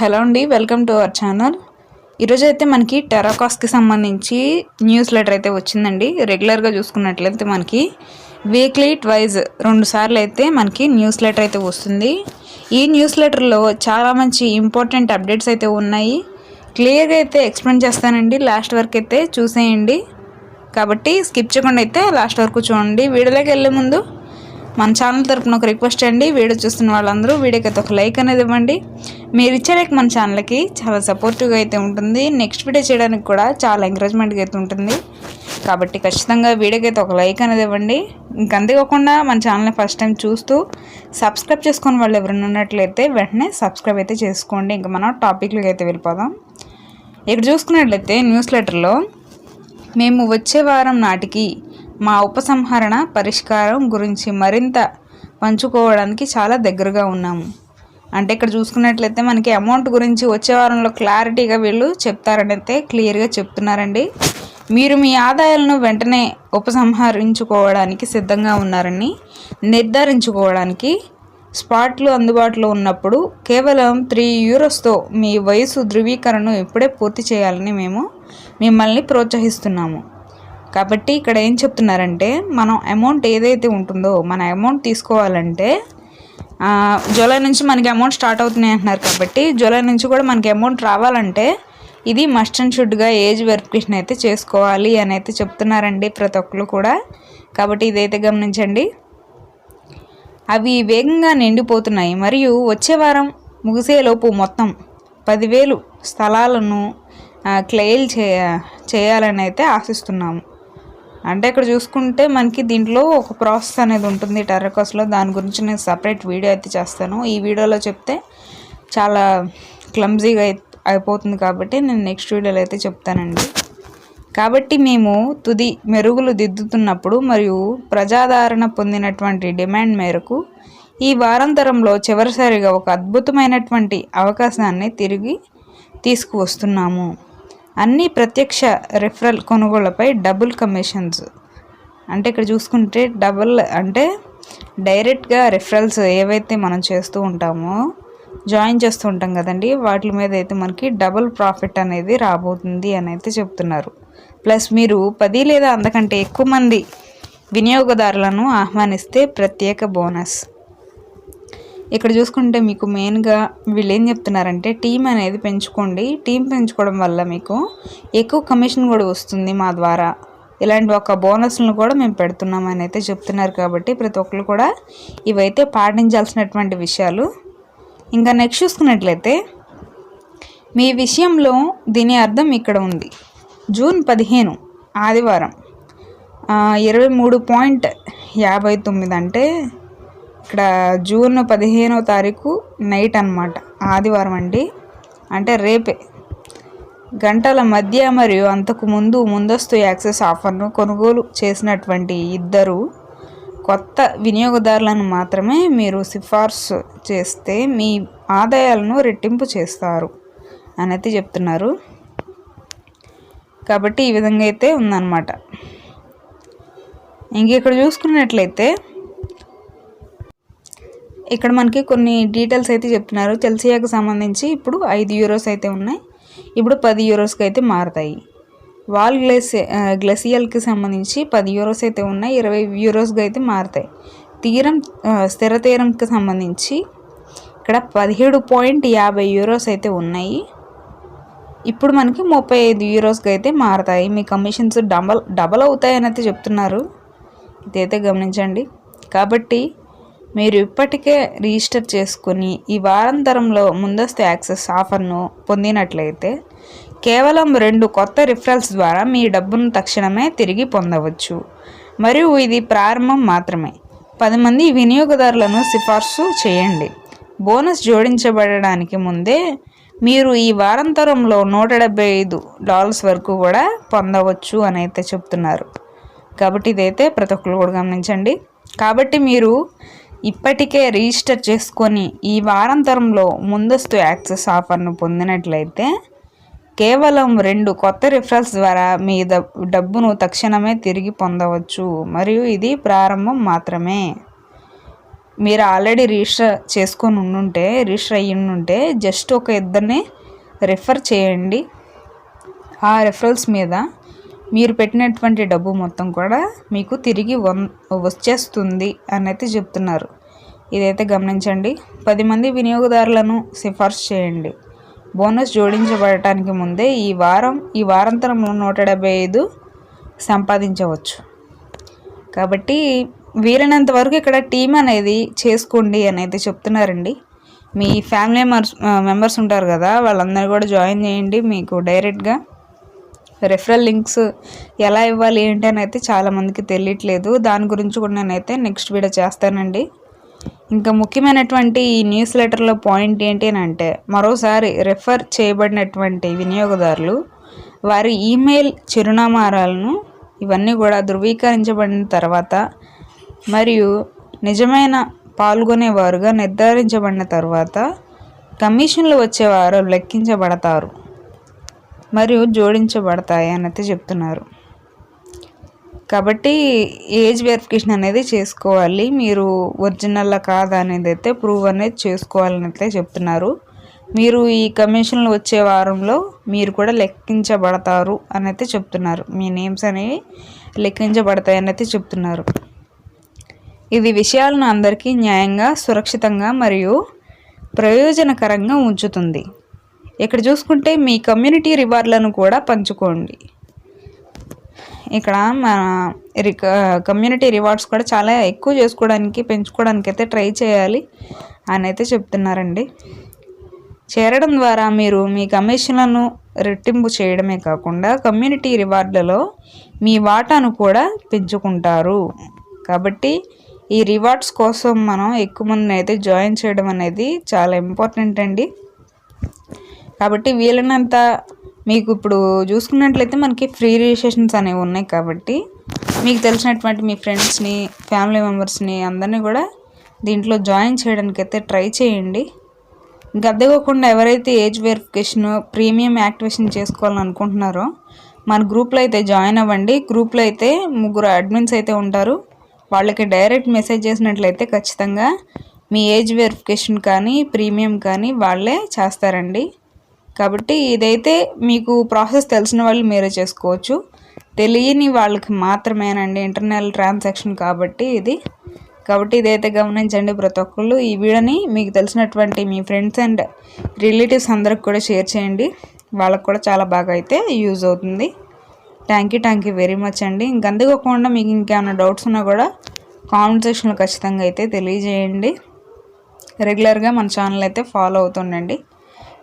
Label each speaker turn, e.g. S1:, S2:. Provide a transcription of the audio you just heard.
S1: Hello అండి welcome to our channel. ఈరోజు అయితే మనకి టెరాకాస్కి సంబంధించి న్యూస్ లెటర్ అయితే వచ్చిందండి. రెగ్యులర్గా చూసుకున్నట్లయితే మనకి వీక్లీ ట్వైజ్ రెండు సార్లు అయితే మనకి న్యూస్ లెటర్ అయితే వస్తుంది. ఈ న్యూస్ లెటర్లో చాలా మంచి ఇంపార్టెంట్ అప్డేట్స్ అయితే ఉన్నాయి. క్లియర్గా అయితే ఎక్స్ప్లెయిన్ చేస్తానండి. లాస్ట్ వరకు అయితే చూసేయండి. కాబట్టి స్కిప్ చేయకుండా అయితే లాస్ట్ వరకు చూడండి. వీడియోలోకి వెళ్ళే ముందు మన ఛానల్ తరపున ఒక రిక్వెస్ట్ అండి. వీడియో చూస్తున్న వాళ్ళందరూ వీడియోకి అయితే ఒక లైక్ అనేది ఇవ్వండి. మీరు ఇచ్చే లైక్ మన ఛానల్కి చాలా సపోర్టివ్గా అయితే ఉంటుంది. నెక్స్ట్ వీడియో చేయడానికి కూడా చాలా ఎంకరేజ్మెంట్గా అయితే ఉంటుంది. కాబట్టి ఖచ్చితంగా వీడియోకి అయితే ఒక లైక్ అనేది ఇవ్వండి. ఇంకంతేకాకుండా మన ఛానల్ని ఫస్ట్ టైం చూస్తూ సబ్స్క్రైబ్ చేసుకుని వాళ్ళు ఎవరైనా ఉన్నట్లయితే వెంటనే సబ్స్క్రైబ్ అయితే చేసుకోండి. ఇంకా మనం టాపిక్లకి అయితే వెళ్ళిపోదాం. ఇక్కడ చూసుకున్నట్లయితే న్యూస్ లెటర్లో మేము వచ్చే వారం నాటికి మా ఉపసంహరణ పరిష్కారం గురించి మరింత పంచుకోవడానికి చాలా దగ్గరగా ఉన్నాము. అంటే ఇక్కడ చూసుకున్నట్లయితే మనకి అమౌంట్ గురించి వచ్చే వారంలో క్లారిటీగా వీళ్ళు చెప్తారని అయితే క్లియర్గా చెప్తున్నారండి. మీరు మీ ఆదాయాలను వెంటనే ఉపసంహరించుకోవడానికి సిద్ధంగా ఉన్నారని నిర్ధారించుకోవడానికి స్పాట్లు అందుబాటులో ఉన్నప్పుడు కేవలం త్రీ యూరోస్తో మీ వయసు ధృవీకరణను ఇప్పుడే పూర్తి చేయాలని మేము మిమ్మల్ని ప్రోత్సహిస్తున్నాము. కాబట్టి ఇక్కడ ఏం చెప్తున్నారంటే మనం అమౌంట్ ఏదైతే ఉంటుందో మన అమౌంట్ తీసుకోవాలంటే జూలై నుంచి మనకి అమౌంట్ స్టార్ట్ అవుతున్నాయి అంటున్నారు కాబట్టి జూలై నుంచి కూడా మనకి అమౌంట్ రావాలంటే ఇది మస్ట్ అండ్ షుడ్గా ఏజ్ వెరిఫికేషన్ అయితే చేసుకోవాలి అని అయితే చెప్తున్నారండి ప్రతి ఒక్కరు కూడా. కాబట్టి ఇదైతే గమనించండి. అవి వేగంగా నిండిపోతున్నాయి. మరియు వచ్చే వారం ముగిసేలోపు మొత్తం పదివేలు స్థలాలను క్లెయిల్ చేయ చేయాలని అయితే ఆశిస్తున్నాము. అంటే ఇక్కడ చూసుకుంటే మనకి దీంట్లో ఒక ప్రాసెస్ అనేది ఉంటుంది టెర్రకాస్లో దాని గురించి నేను సపరేట్ వీడియో అయితే చేస్తాను. ఈ వీడియోలో చెప్తే చాలా క్లమ్జీగా అయిపోతుంది కాబట్టి నేను నెక్స్ట్ వీడియోలో అయితే చెప్తానండి. కాబట్టి మేము తుది మెరుగులు దిద్దుతున్నప్పుడు మరియు ప్రజాదరణ పొందినటువంటి డిమాండ్ మేరకు ఈ వారాంతరంలో చివరిసారిగా ఒక అద్భుతమైనటువంటి అవకాశాన్ని తిరిగి తీసుకువస్తున్నాము. అన్ని ప్రత్యక్ష రిఫరల్ కొనుగోళ్ళపై డబుల్ కమిషన్స్ అంటే ఇక్కడ చూసుకుంటే డబుల్ అంటే డైరెక్ట్గా రెఫరల్స్ ఏవైతే మనం చేస్తూ ఉంటామో జాయిన్ చేస్తూ ఉంటాం కదండి వాటి మీద అయితే మనకి డబుల్ ప్రాఫిట్ అనేది రాబోతుంది అని అయితే చెప్తున్నారు. ప్లస్ మీరు పది లేదా అంతకంటే ఎక్కువ మంది వినియోగదారులను ఆహ్వానిస్తే ప్రత్యేక బోనస్ ఇక్కడ చూసుకుంటే మీకు మెయిన్గా వీళ్ళు ఏం చెప్తున్నారంటే టీం అనేది పెంచుకోండి. టీం పెంచుకోవడం వల్ల మీకు ఎక్కువ కమిషన్ కూడా వస్తుంది మా ద్వారా. ఇలాంటి ఒక బోనస్లను కూడా మేము పెడుతున్నామని అయితే చెప్తున్నారు కాబట్టి ప్రతి ఒక్కరు కూడా ఇవైతే పాటించాల్సినటువంటి విషయాలు. ఇంకా నెక్స్ట్ చూసుకున్నట్లయితే మీ విషయంలో దీని అర్థం ఇక్కడ ఉంది. జూన్ పదిహేను ఆదివారం ఇరవై మూడు పాయింట్ యాభై తొమ్మిది అంటే ఇక్కడ జూన్ పదిహేనో తారీఖు నైట్ అనమాట ఆదివారం అండి. అంటే రేపే. గంటల మధ్య మరియు అంతకు ముందు ముందస్తు యాక్సెస్ ఆఫర్ను కొనుగోలు చేసినటువంటి ఇద్దరు కొత్త వినియోగదారులను మాత్రమే మీరు సిఫార్సు చేస్తే మీ ఆదాయాలను రెట్టింపు చేస్తారు అనేది చెప్తున్నారు. కాబట్టి ఈ విధంగా అయితే ఉందన్నమాట. ఇంక ఇక్కడ చూసుకున్నట్లయితే ఇక్కడ మనకి కొన్ని డీటెయిల్స్ అయితే చెప్తున్నారు. చెల్సియాకి సంబంధించి ఇప్పుడు ఐదు యూరోస్ అయితే ఉన్నాయి. ఇప్పుడు పది యూరోస్కి అయితే మారుతాయి. వాల్ గ్లేసి గ్లెసియల్కి సంబంధించి పది యూరోస్ అయితే ఉన్నాయి. ఇరవై యూరోస్గా అయితే మారుతాయి. తీరం స్థిర తీరంకి సంబంధించి ఇక్కడ పదిహేడు పాయింట్ యాభై యూరోస్ అయితే ఉన్నాయి. ఇప్పుడు మనకి ముప్పై ఐదు యూరోస్కి అయితే మారుతాయి. మీ కమిషన్స్ డబల్ డబల్ అవుతాయని అయితే చెప్తున్నారు. ఇదైతే గమనించండి. కాబట్టి మీరు ఇప్పటికే రిజిస్టర్ చేసుకుని ఈ వారాంతరంలో ముందస్తు యాక్సెస్ ఆఫర్ను పొందినట్లయితే కేవలం రెండు కొత్త రిఫరల్స్ ద్వారా మీ డబ్బును తక్షణమే తిరిగి పొందవచ్చు. మరియు ఇది ప్రారంభం మాత్రమే. పది మంది వినియోగదారులను సిఫార్సు చేయండి. బోనస్ జోడించబడడానికి ముందే మీరు ఈ వారాంతరంలో నూట డెబ్బై ఐదు డాలర్స్ వరకు కూడా పొందవచ్చు అని అయితే చెప్తున్నారు. కాబట్టి ఇదైతే ప్రతి ఒక్కరు కూడా గమనించండి. కాబట్టి మీరు ఇప్పటికే రిజిస్టర్ చేసుకొని ఈ వారాంతరంలో ముందస్తు యాక్సెస్ ఆఫర్ను పొందినట్లయితే కేవలం రెండు కొత్త రిఫరల్స్ ద్వారా మీ డబ్బును తక్షణమే తిరిగి పొందవచ్చు. మరియు ఇది ప్రారంభం మాత్రమే. మీరు ఆల్రెడీ రిజిస్టర్ చేసుకొని ఉండుంటే రిజిస్టర్ అయ్యి ఉంటే జస్ట్ ఒక ఇద్దరిని రిఫర్ చేయండి. ఆ రిఫరల్స్ మీద మీరు పెట్టినటువంటి డబ్బు మొత్తం కూడా మీకు తిరిగి వన్ వచ్చేస్తుంది అనేది చెప్తున్నారు. ఇదైతే గమనించండి. పది మంది వినియోగదారులను సిఫార్సు చేయండి. బోనస్ జోడించబడటానికి ముందే ఈ వారం ఈ వారాంతరంలో నూట డెబ్బై ఐదు సంపాదించవచ్చు. కాబట్టి వీలైనంత వరకు ఇక్కడ టీం అనేది చేసుకోండి అని అయితే చెప్తున్నారండి. మీ ఫ్యామిలీ మెంబర్స్ మెంబర్స్ ఉంటారు కదా వాళ్ళందరూ కూడా జాయిన్ చేయండి మీకు డైరెక్ట్గా. రెఫరల్ లింక్స్ ఎలా ఇవ్వాలి ఏంటి అని అయితే చాలామందికి తెలియట్లేదు. దాని గురించి కూడా నేనైతే నెక్స్ట్ వీడియో చేస్తానండి. ఇంకా ముఖ్యమైనటువంటి ఈ న్యూస్ లెటర్లో పాయింట్ ఏంటి అని అంటే మరోసారి రెఫర్ చేయబడినటువంటి వినియోగదారులు వారి ఈమెయిల్ చిరునామాలను ఇవన్నీ కూడా ధృవీకరించబడిన తర్వాత మరియు నిజమైన పాల్గొనేవారుగా నిర్ధారించబడిన తర్వాత కమిషన్లు వచ్చేవారు లెక్కించబడతారు. మరియు జోడించబడతాయి అన్నది చెప్తున్నారు. కాబట్టి ఏజ్ వెరిఫికేషన్ అనేది చేసుకోవాలి. మీరు ఒరిజినల్లా కాదా అనేది అయితే ప్రూవ్ అనేది చేసుకోవాలని అయితే చెప్తున్నారు. మీరు ఈ కమిషన్లు వచ్చే వారంలో మీరు కూడా లెక్కించబడతారు అని అయితే చెప్తున్నారు. మీ నేమ్స్ అనేవి లెక్కించబడతాయి అయితే చెప్తున్నారు. ఇది విషయాలను అందరికీ న్యాయంగా సురక్షితంగా మరియు ప్రయోజనకరంగా ఉంచుతుంది. ఇక్కడ చూసుకుంటే మీ కమ్యూనిటీ రివార్డులను కూడా పంచుకోండి. ఇక్కడ మన కమ్యూనిటీ రివార్డ్స్ కూడా చాలా ఎక్కువ చేసుకోవడానికి పెంచుకోవడానికి అయితే ట్రై చేయాలి అని అయితే చెప్తున్నారండి. చేరడం ద్వారా మీరు మీ కమిషన్లను రెట్టింపు చేయడమే కాకుండా కమ్యూనిటీ రివార్డులలో మీ వాటాను కూడా పెంచుకుంటారు. కాబట్టి ఈ రివార్డ్స్ కోసం మనం ఎక్కువ మందిని అయితే జాయిన్ చేయడం అనేది చాలా ఇంపార్టెంట్ అండి. కాబట్టి వీలైనంత మీకు ఇప్పుడు చూసుకున్నట్లయితే మనకి ఫ్రీ రిజిస్ట్రేషన్స్ అనేవి ఉన్నాయి కాబట్టి మీకు తెలిసినటువంటి మీ ఫ్రెండ్స్ని ఫ్యామిలీ మెంబర్స్ని అందరినీ కూడా దీంట్లో జాయిన్ చేయడానికి అయితే ట్రై చేయండి. ఇంకా ఎవరైతే ఏజ్ వెరిఫికేషన్ ప్రీమియం యాక్టివేషన్ చేసుకోవాలని అనుకుంటున్నారో మన గ్రూప్లో అయితే జాయిన్ అవ్వండి. గ్రూప్లో అయితే ముగ్గురు అడ్మిన్స్ అయితే ఉంటారు. వాళ్ళకి డైరెక్ట్ మెసేజ్ చేసినట్లయితే ఖచ్చితంగా మీ ఏజ్ వెరిఫికేషన్ కానీ ప్రీమియం కానీ వాళ్ళే చేస్తారండి. కాబట్టి ఇదైతే మీకు ప్రాసెస్ తెలిసిన వాళ్ళు మీరే చేసుకోవచ్చు. తెలియని వాళ్ళకి మాత్రమేనండి ఇంటర్నల్ ట్రాన్సాక్షన్ కాబట్టి ఇది. కాబట్టి ఇదైతే గమనించండి ప్రతి ఒక్కళ్ళు. ఈ వీడియోని మీకు తెలిసినటువంటి మీ ఫ్రెండ్స్ అండ్ రిలేటివ్స్ అందరికి కూడా షేర్ చేయండి. వాళ్ళకు కూడా చాలా బాగా అయితే యూజ్ అవుతుంది. Thank you thank you very much అండి. ఇంకంతేకాకుండా మీకు ఇంకేమైనా డౌట్స్ ఉన్నా కూడా కామెంట్ సెక్షన్లో ఖచ్చితంగా అయితే తెలియజేయండి. రెగ్యులర్గా మన ఛానల్ అయితే ఫాలో అవుతుండండి.